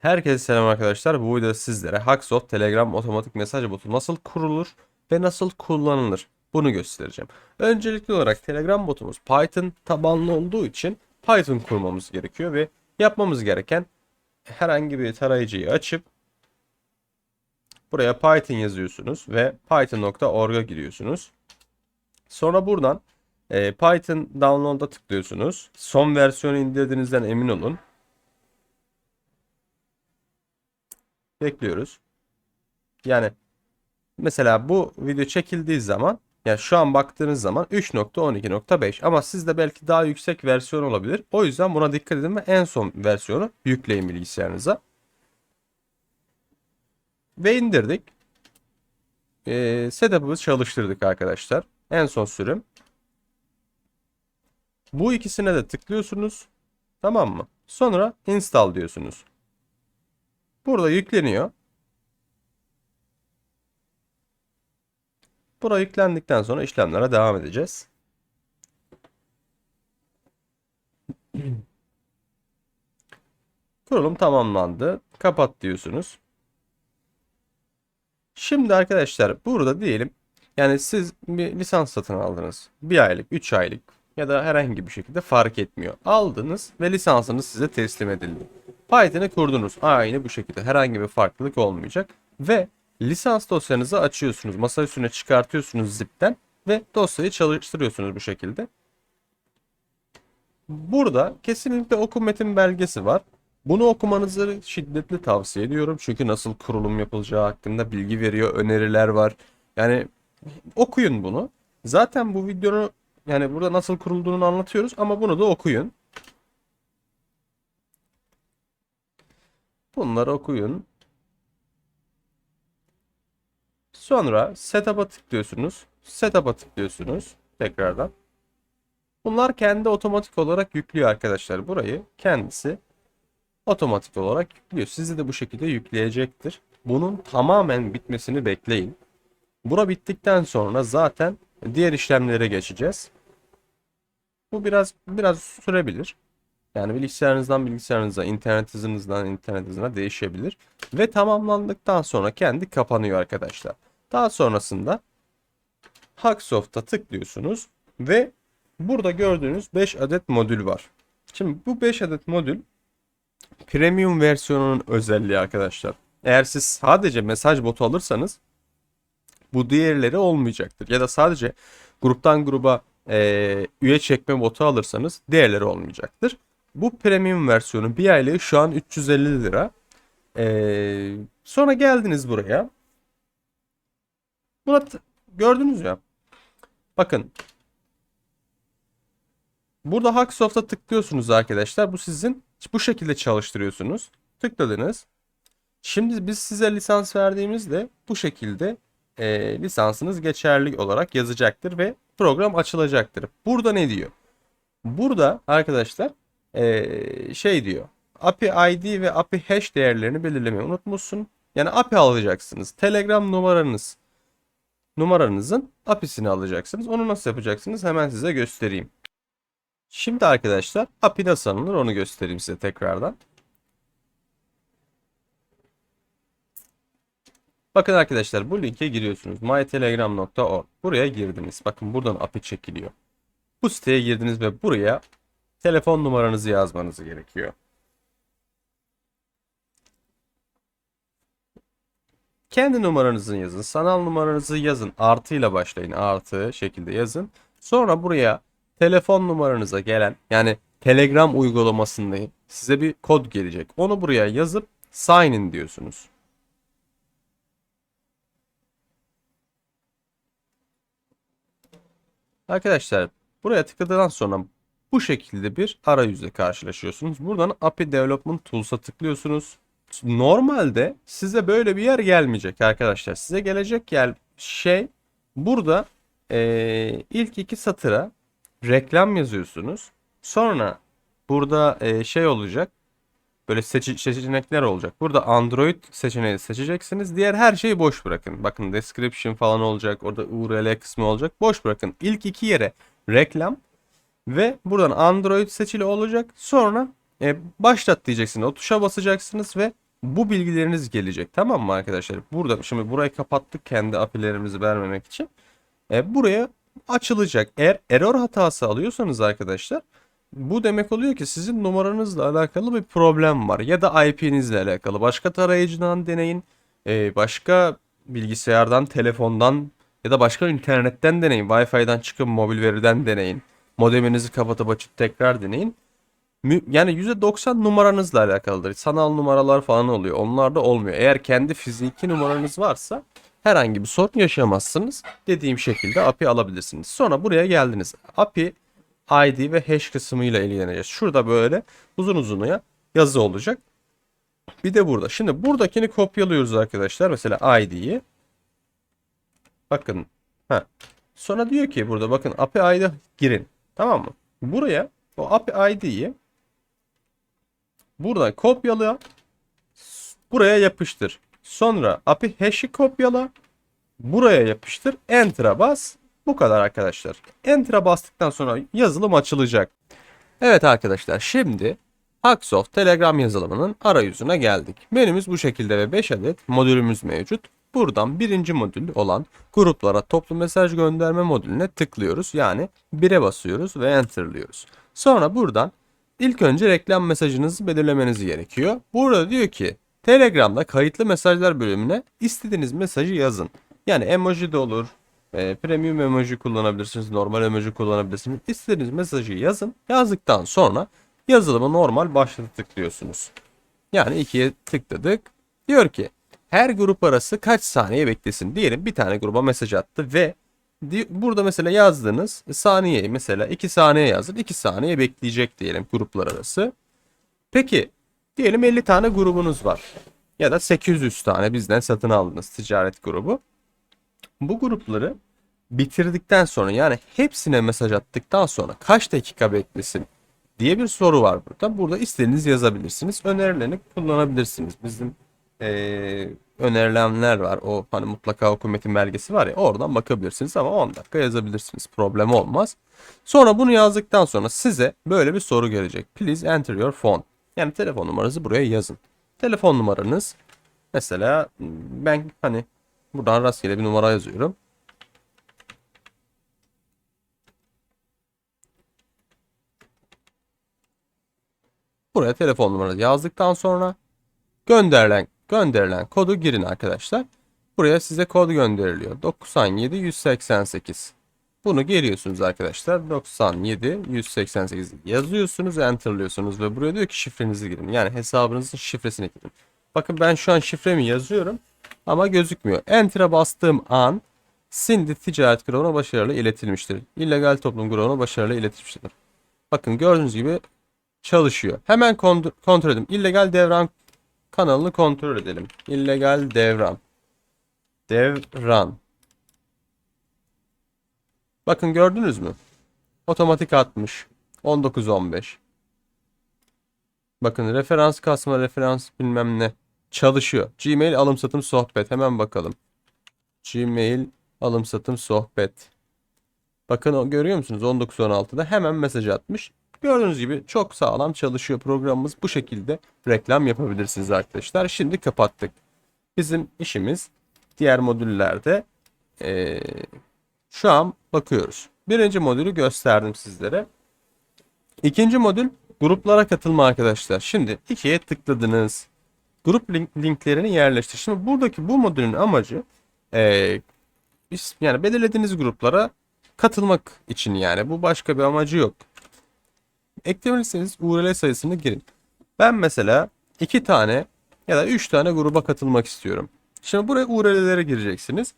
Herkese selam arkadaşlar. Bu videoda sizlere Hacksoft Telegram otomatik mesaj botu nasıl kurulur ve nasıl kullanılır bunu göstereceğim. Öncelikli olarak Telegram botumuz Python tabanlı olduğu için Python kurmamız gerekiyor ve yapmamız gereken herhangi bir tarayıcıyı açıp buraya Python yazıyorsunuz ve python.org'a giriyorsunuz. Sonra buradan e, Python download'a tıklıyorsunuz. Son versiyonu indirdiğinizden emin olun. Bekliyoruz. Yani mesela bu video çekildiği zaman yani şu an baktığınız zaman 3.12.5 ama sizde belki daha yüksek versiyon olabilir. O yüzden buna dikkat edin ve en son versiyonu yükleyin bilgisayarınıza. Ve indirdik. Ee, setup'ı çalıştırdık arkadaşlar. En son sürüm. Bu ikisine de tıklıyorsunuz. Tamam mı? Sonra install diyorsunuz. Burada yükleniyor. Bura yüklendikten sonra işlemlere devam edeceğiz. Kurulum tamamlandı. Kapat diyorsunuz. Şimdi arkadaşlar burada diyelim yani siz bir lisans satın aldınız. Bir aylık, üç aylık ya da herhangi bir şekilde fark etmiyor. Aldınız ve lisansınız size teslim edildi. Python'ı kurdunuz. Aynı bu şekilde herhangi bir farklılık olmayacak. Ve lisans dosyanızı açıyorsunuz. Masa üstüne çıkartıyorsunuz zipten ve dosyayı çalıştırıyorsunuz bu şekilde. Burada kesinlikle oku metin belgesi var. Bunu okumanızı şiddetle tavsiye ediyorum. Çünkü nasıl kurulum yapılacağı hakkında bilgi veriyor, öneriler var. Yani okuyun bunu. Zaten bu videonun yani burada nasıl kurulduğunu anlatıyoruz ama bunu da okuyun. Bunları okuyun. Sonra setup'a tıklıyorsunuz. Setup'a tıklıyorsunuz tekrardan. Bunlar kendi otomatik olarak yüklüyor arkadaşlar. Burayı kendisi otomatik olarak yüklüyor. Sizi de bu şekilde yükleyecektir. Bunun tamamen bitmesini bekleyin. Bura bittikten sonra zaten diğer işlemlere geçeceğiz. Bu biraz biraz sürebilir. Yani bilgisayarınızdan bilgisayarınıza, internet hızınızdan internet hızına değişebilir. Ve tamamlandıktan sonra kendi kapanıyor arkadaşlar. Daha sonrasında Hacksoft'a tıklıyorsunuz ve burada gördüğünüz 5 adet modül var. Şimdi bu 5 adet modül premium versiyonunun özelliği arkadaşlar. Eğer siz sadece mesaj botu alırsanız bu diğerleri olmayacaktır. Ya da sadece gruptan gruba e, üye çekme botu alırsanız diğerleri olmayacaktır. Bu premium versiyonu bir aylığı şu an 350 lira. Ee, sonra geldiniz buraya. Buna gördünüz ya. Bakın. Burada Hacksoft'a tıklıyorsunuz arkadaşlar. Bu sizin bu şekilde çalıştırıyorsunuz. Tıkladınız. Şimdi biz size lisans verdiğimizde bu şekilde e, lisansınız geçerli olarak yazacaktır ve program açılacaktır. Burada ne diyor? Burada arkadaşlar ee, şey diyor. API ID ve API hash değerlerini belirlemeyi unutmuşsun. Yani API alacaksınız. Telegram numaranız numaranızın API'sini alacaksınız. Onu nasıl yapacaksınız? Hemen size göstereyim. Şimdi arkadaşlar API nasıl alınır onu göstereyim size tekrardan. Bakın arkadaşlar bu linke giriyorsunuz. mytelegram.org. Buraya girdiniz. Bakın buradan API çekiliyor. Bu siteye girdiniz ve buraya telefon numaranızı yazmanız gerekiyor. Kendi numaranızı yazın. Sanal numaranızı yazın. Artıyla başlayın. Artı şekilde yazın. Sonra buraya telefon numaranıza gelen yani Telegram uygulamasında size bir kod gelecek. Onu buraya yazıp sign in diyorsunuz. Arkadaşlar buraya tıkladıktan sonra bu şekilde bir arayüzle karşılaşıyorsunuz. Buradan API Development Tools'a tıklıyorsunuz. Normalde size böyle bir yer gelmeyecek arkadaşlar. Size gelecek yer şey burada e, ilk iki satıra reklam yazıyorsunuz. Sonra burada e, şey olacak. Böyle seçi seçenekler olacak. Burada Android seçeneği seçeceksiniz. Diğer her şeyi boş bırakın. Bakın description falan olacak. Orada URL kısmı olacak. Boş bırakın. İlk iki yere reklam ve buradan Android seçili olacak. Sonra e, başlat diyeceksiniz. O tuşa basacaksınız ve bu bilgileriniz gelecek. Tamam mı arkadaşlar? Burada şimdi burayı kapattık kendi API'lerimizi vermemek için. E, buraya açılacak. Eğer error hatası alıyorsanız arkadaşlar bu demek oluyor ki sizin numaranızla alakalı bir problem var ya da IP'nizle alakalı. Başka tarayıcıdan deneyin, e, başka bilgisayardan, telefondan ya da başka internetten deneyin. Wi-Fi'den çıkın, mobil veriden deneyin. Modeminizi kapatıp açıp tekrar deneyin. Yani %90 numaranızla alakalıdır. Sanal numaralar falan oluyor. Onlar da olmuyor. Eğer kendi fiziki numaranız varsa herhangi bir sorun yaşamazsınız. Dediğim şekilde API alabilirsiniz. Sonra buraya geldiniz. API ID ve hash kısmıyla ilgileneceğiz. Şurada böyle uzun uzunuya yazı olacak. Bir de burada. Şimdi buradakini kopyalıyoruz arkadaşlar. Mesela ID'yi. Bakın. Ha. Sonra diyor ki burada bakın API ID girin. Tamam mı? Buraya o API ID'yi buradan kopyala. Buraya yapıştır. Sonra API hash'i kopyala. Buraya yapıştır. Enter'a bas. Bu kadar arkadaşlar. Enter'a bastıktan sonra yazılım açılacak. Evet arkadaşlar şimdi Hacksoft Telegram yazılımının arayüzüne geldik. Menümüz bu şekilde ve 5 adet modülümüz mevcut. Buradan birinci modül olan gruplara toplu mesaj gönderme modülüne tıklıyoruz. Yani 1'e basıyoruz ve enter'lıyoruz. Sonra buradan ilk önce reklam mesajınızı belirlemeniz gerekiyor. Burada diyor ki Telegram'da kayıtlı mesajlar bölümüne istediğiniz mesajı yazın. Yani emoji de olur, e, premium emoji kullanabilirsiniz, normal emoji kullanabilirsiniz. İstediğiniz mesajı yazın. Yazdıktan sonra yazılımı normal başlata tıklıyorsunuz. Yani ikiye tıkladık. Diyor ki her grup arası kaç saniye beklesin? Diyelim bir tane gruba mesaj attı ve burada mesela yazdığınız saniyeyi mesela 2 saniye yazın. 2 saniye bekleyecek diyelim gruplar arası. Peki diyelim 50 tane grubunuz var. Ya da 800 tane bizden satın aldınız ticaret grubu. Bu grupları bitirdikten sonra yani hepsine mesaj attıktan sonra kaç dakika beklesin diye bir soru var burada. Burada istediğiniz yazabilirsiniz. Önerilerini kullanabilirsiniz. Bizim eee, önerilenler var. O hani mutlaka oku metin belgesi var ya oradan bakabilirsiniz ama 10 dakika yazabilirsiniz. Problem olmaz. Sonra bunu yazdıktan sonra size böyle bir soru gelecek. Please enter your phone. Yani telefon numaranızı buraya yazın. Telefon numaranız mesela ben hani buradan rastgele bir numara yazıyorum. Buraya telefon numaranızı yazdıktan sonra gönderilen gönderilen kodu girin arkadaşlar. Buraya size kod gönderiliyor. 97 188. Bunu giriyorsunuz arkadaşlar. 97 188 yazıyorsunuz, enterlıyorsunuz ve buraya diyor ki şifrenizi girin. Yani hesabınızın şifresini girin. Bakın ben şu an şifremi yazıyorum ama gözükmüyor. Enter'a bastığım an Sindi ticaret grubuna başarılı iletilmiştir. İllegal toplum grubuna başarılı iletilmiştir. Bakın gördüğünüz gibi çalışıyor. Hemen kont- kontrol edelim. İllegal devran kanalını kontrol edelim. İllegal devran. Devran. Bakın gördünüz mü? Otomatik atmış. 19-15. Bakın referans kasma referans bilmem ne. Çalışıyor. Gmail alım satım sohbet. Hemen bakalım. Gmail alım satım sohbet. Bakın görüyor musunuz? 19-16'da hemen mesaj atmış. Gördüğünüz gibi çok sağlam çalışıyor programımız. Bu şekilde reklam yapabilirsiniz arkadaşlar. Şimdi kapattık. Bizim işimiz diğer modüllerde eee, şu an bakıyoruz. Birinci modülü gösterdim sizlere. İkinci modül gruplara katılma arkadaşlar. Şimdi ikiye tıkladınız. Grup link, linklerini yerleştir. Şimdi buradaki bu modülün amacı biz, yani belirlediğiniz gruplara katılmak için yani. Bu başka bir amacı yok. Eklemelisiniz URL sayısını girin. Ben mesela iki tane ya da üç tane gruba katılmak istiyorum. Şimdi buraya URL'lere gireceksiniz.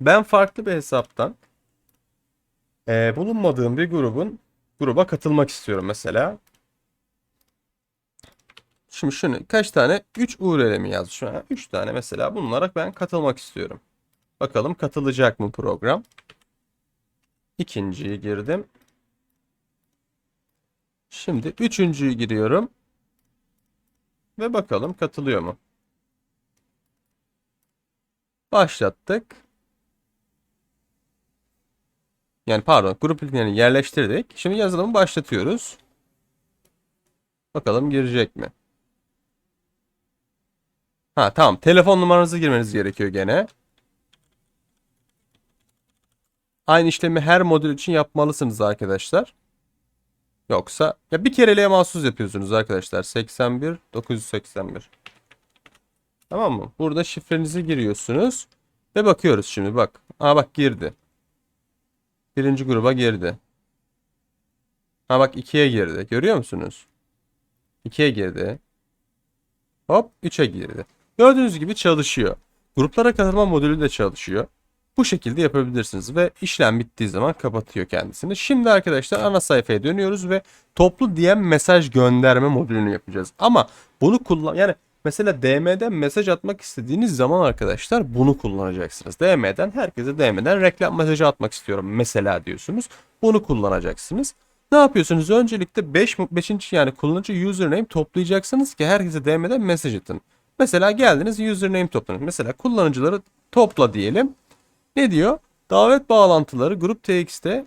Ben farklı bir hesaptan eee, bulunmadığım bir grubun gruba katılmak istiyorum mesela. Şimdi şunu kaç tane? 3 URL mi yazmış? Şu an 3 tane mesela bunlara ben katılmak istiyorum. Bakalım katılacak mı program? İkinciyi girdim. Şimdi üçüncüyü giriyorum. Ve bakalım katılıyor mu? Başlattık. Yani pardon grup linklerini yerleştirdik. Şimdi yazılımı başlatıyoruz. Bakalım girecek mi? Ha tamam. Telefon numaranızı girmeniz gerekiyor gene. Aynı işlemi her modül için yapmalısınız arkadaşlar. Yoksa ya bir kereliğe mahsus yapıyorsunuz arkadaşlar. 81 981. Tamam mı? Burada şifrenizi giriyorsunuz ve bakıyoruz şimdi bak. Aa bak girdi. Birinci gruba girdi. Ha bak 2'ye girdi. Görüyor musunuz? 2'ye girdi. Hop 3'e girdi. Gördüğünüz gibi çalışıyor. Gruplara katılma modülü de çalışıyor. Bu şekilde yapabilirsiniz ve işlem bittiği zaman kapatıyor kendisini. Şimdi arkadaşlar ana sayfaya dönüyoruz ve toplu DM mesaj gönderme modülünü yapacağız. Ama bunu kullan yani mesela DM'den mesaj atmak istediğiniz zaman arkadaşlar bunu kullanacaksınız. DM'den herkese DM'den reklam mesajı atmak istiyorum mesela diyorsunuz. Bunu kullanacaksınız. Ne yapıyorsunuz? Öncelikle 5 5. yani kullanıcı username toplayacaksınız ki herkese DM'den mesaj atın. Mesela geldiniz username topladınız. Mesela kullanıcıları topla diyelim. Ne diyor? Davet bağlantıları grup txt'te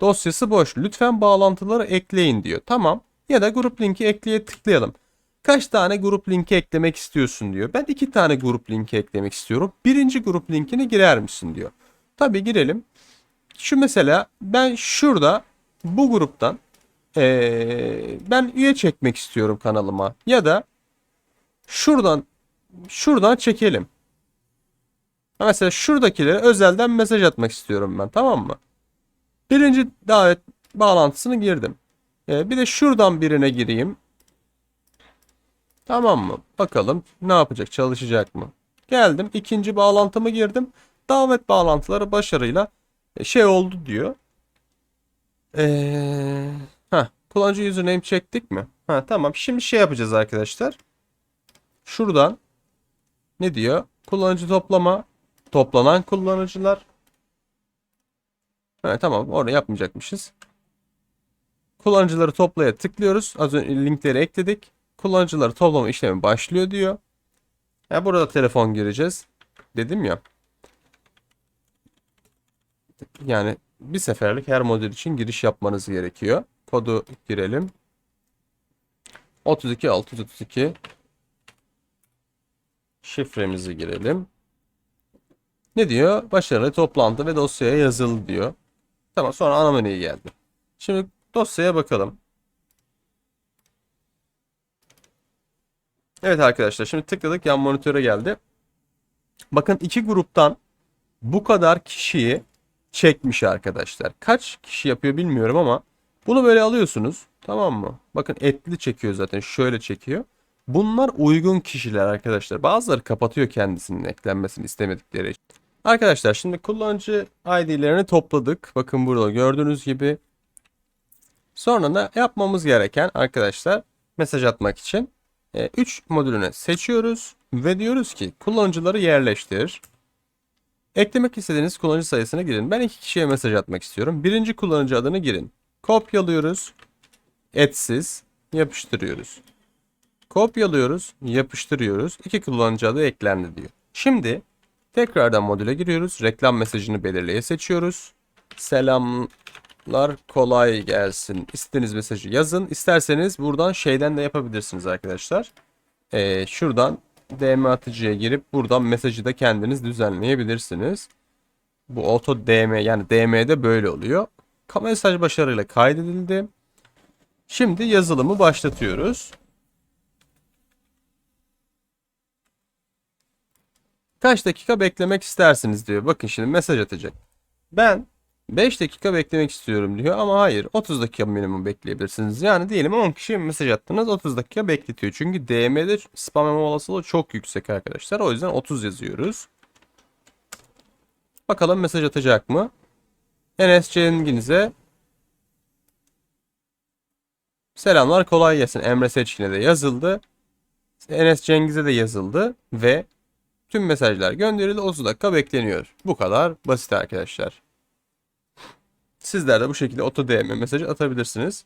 dosyası boş. Lütfen bağlantıları ekleyin diyor. Tamam. Ya da grup linki ekleye tıklayalım. Kaç tane grup linki eklemek istiyorsun diyor. Ben iki tane grup linki eklemek istiyorum. Birinci grup linkini girer misin diyor. Tabii girelim. Şu mesela ben şurada bu gruptan eee, ben üye çekmek istiyorum kanalıma. Ya da şuradan şuradan çekelim. Mesela şuradakilere özelden mesaj atmak istiyorum ben tamam mı? Birinci davet bağlantısını girdim. Ee, bir de şuradan birine gireyim. Tamam mı? Bakalım ne yapacak? Çalışacak mı? Geldim. ikinci bağlantımı girdim. Davet bağlantıları başarıyla e, şey oldu diyor. Ee, heh, kullanıcı username çektik mi? Ha, tamam. Şimdi şey yapacağız arkadaşlar. Şuradan ne diyor? Kullanıcı toplama toplanan kullanıcılar. Evet tamam orada yapmayacakmışız. Kullanıcıları toplaya tıklıyoruz. Az önce linkleri ekledik. Kullanıcıları toplama işlemi başlıyor diyor. Ya burada telefon gireceğiz. Dedim ya. Yani bir seferlik her model için giriş yapmanız gerekiyor. Kodu girelim. 32 632 şifremizi girelim. Ne diyor? Başarılı toplantı ve dosyaya yazılı diyor. Tamam sonra ana menüye geldi. Şimdi dosyaya bakalım. Evet arkadaşlar şimdi tıkladık yan monitöre geldi. Bakın iki gruptan bu kadar kişiyi çekmiş arkadaşlar. Kaç kişi yapıyor bilmiyorum ama bunu böyle alıyorsunuz. Tamam mı? Bakın etli çekiyor zaten. Şöyle çekiyor. Bunlar uygun kişiler arkadaşlar. Bazıları kapatıyor kendisinin eklenmesini istemedikleri için. Arkadaşlar şimdi kullanıcı ID'lerini topladık. Bakın burada gördüğünüz gibi. Sonra da yapmamız gereken arkadaşlar mesaj atmak için 3 modülünü seçiyoruz ve diyoruz ki kullanıcıları yerleştir. Eklemek istediğiniz kullanıcı sayısını girin. Ben iki kişiye mesaj atmak istiyorum. Birinci kullanıcı adını girin. Kopyalıyoruz. Etsiz yapıştırıyoruz. Kopyalıyoruz, yapıştırıyoruz. İki kullanıcı adı eklendi diyor. Şimdi tekrardan modüle giriyoruz. Reklam mesajını belirleye seçiyoruz. Selamlar kolay gelsin. İstediğiniz mesajı yazın. İsterseniz buradan şeyden de yapabilirsiniz arkadaşlar. Ee, şuradan DM atıcıya girip buradan mesajı da kendiniz düzenleyebilirsiniz. Bu auto DM yani DM'de böyle oluyor. Mesaj başarıyla kaydedildi. Şimdi yazılımı başlatıyoruz. Kaç dakika beklemek istersiniz diyor. Bakın şimdi mesaj atacak. Ben 5 dakika beklemek istiyorum diyor ama hayır 30 dakika minimum bekleyebilirsiniz. Yani diyelim 10 kişiye mesaj attınız 30 dakika bekletiyor. Çünkü DM'de spam yeme olasılığı çok yüksek arkadaşlar. O yüzden 30 yazıyoruz. Bakalım mesaj atacak mı? Enes Cengiz'e Selamlar kolay gelsin. Emre Seçkin'e de yazıldı. Enes Cengiz'e de yazıldı ve Tüm mesajlar gönderildi. 30 dakika bekleniyor. Bu kadar basit arkadaşlar. Sizler de bu şekilde auto DM mesajı atabilirsiniz.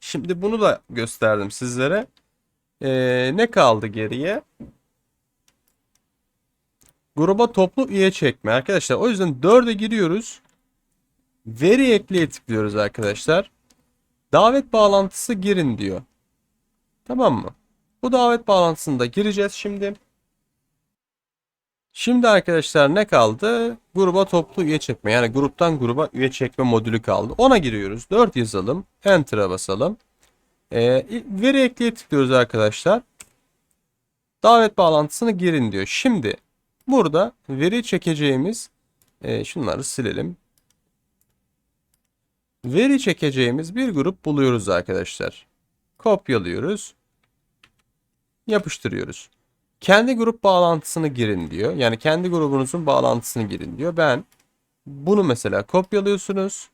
Şimdi bunu da gösterdim sizlere. Ee, ne kaldı geriye? Gruba toplu üye çekme arkadaşlar. O yüzden 4'e giriyoruz. Veri ekleye tıklıyoruz arkadaşlar. Davet bağlantısı girin diyor. Tamam mı? Bu davet bağlantısını da gireceğiz şimdi. Şimdi arkadaşlar ne kaldı? Gruba toplu üye çekme. Yani gruptan gruba üye çekme modülü kaldı. Ona giriyoruz. 4 yazalım. Enter'a basalım. Ee, veri ekleye tıklıyoruz arkadaşlar. Davet bağlantısını girin diyor. Şimdi burada veri çekeceğimiz e, şunları silelim. Veri çekeceğimiz bir grup buluyoruz arkadaşlar. Kopyalıyoruz. Yapıştırıyoruz. Kendi grup bağlantısını girin diyor. Yani kendi grubunuzun bağlantısını girin diyor. Ben bunu mesela kopyalıyorsunuz.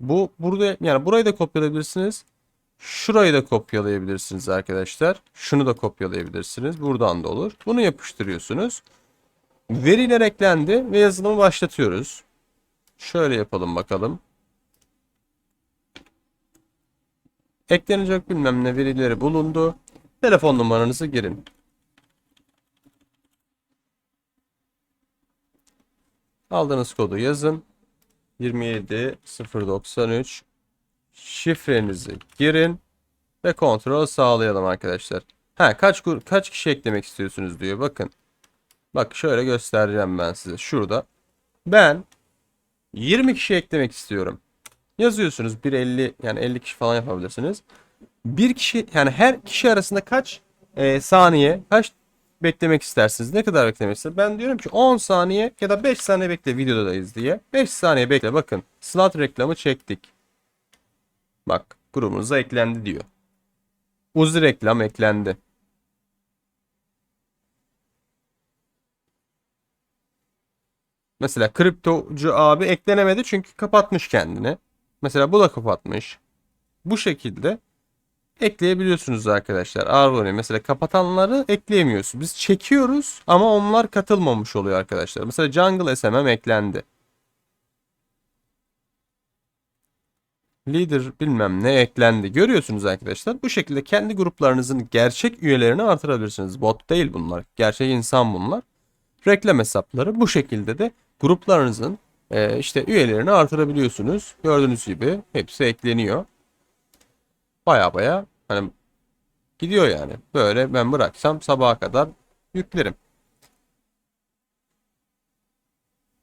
Bu burada yani burayı da kopyalayabilirsiniz. Şurayı da kopyalayabilirsiniz arkadaşlar. Şunu da kopyalayabilirsiniz. Buradan da olur. Bunu yapıştırıyorsunuz. Veriler eklendi ve yazılımı başlatıyoruz. Şöyle yapalım bakalım. Eklenecek bilmem ne verileri bulundu. Telefon numaranızı girin. Aldığınız kodu yazın. 27093 şifrenizi girin ve kontrol sağlayalım arkadaşlar. Ha kaç kaç kişi eklemek istiyorsunuz diyor. Bakın. Bak şöyle göstereceğim ben size. Şurada. Ben 20 kişi eklemek istiyorum. Yazıyorsunuz 1.50 yani 50 kişi falan yapabilirsiniz. Bir kişi yani her kişi arasında kaç e, saniye kaç beklemek istersiniz? Ne kadar beklemek istersiniz? Ben diyorum ki 10 saniye ya da 5 saniye bekle videodayız diye. 5 saniye bekle bakın. Slot reklamı çektik. Bak grubumuza eklendi diyor. Uzi reklam eklendi. Mesela kriptocu abi eklenemedi çünkü kapatmış kendini. Mesela bu da kapatmış. Bu şekilde ekleyebiliyorsunuz arkadaşlar. Arvoni mesela kapatanları ekleyemiyorsunuz. Biz çekiyoruz ama onlar katılmamış oluyor arkadaşlar. Mesela Jungle SMM eklendi. Leader bilmem ne eklendi. Görüyorsunuz arkadaşlar. Bu şekilde kendi gruplarınızın gerçek üyelerini artırabilirsiniz. Bot değil bunlar. Gerçek insan bunlar. Reklam hesapları bu şekilde de gruplarınızın e, işte üyelerini artırabiliyorsunuz. Gördüğünüz gibi hepsi ekleniyor. Baya baya hani gidiyor yani. Böyle ben bıraksam sabaha kadar yüklerim.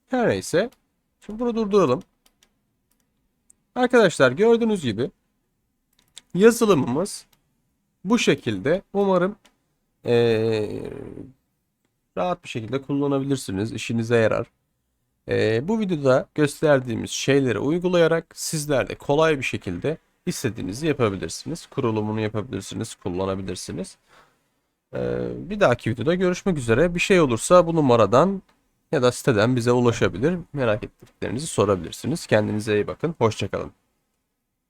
Her neyse. Şimdi bunu durduralım. Arkadaşlar gördüğünüz gibi yazılımımız bu şekilde. Umarım eee, rahat bir şekilde kullanabilirsiniz. İşinize yarar. Eee, bu videoda gösterdiğimiz şeyleri uygulayarak sizler de kolay bir şekilde istediğinizi yapabilirsiniz. Kurulumunu yapabilirsiniz, kullanabilirsiniz. Eee, bir dahaki videoda görüşmek üzere. Bir şey olursa bu numaradan ya da siteden bize ulaşabilir. Merak ettiklerinizi sorabilirsiniz. Kendinize iyi bakın. Hoşçakalın.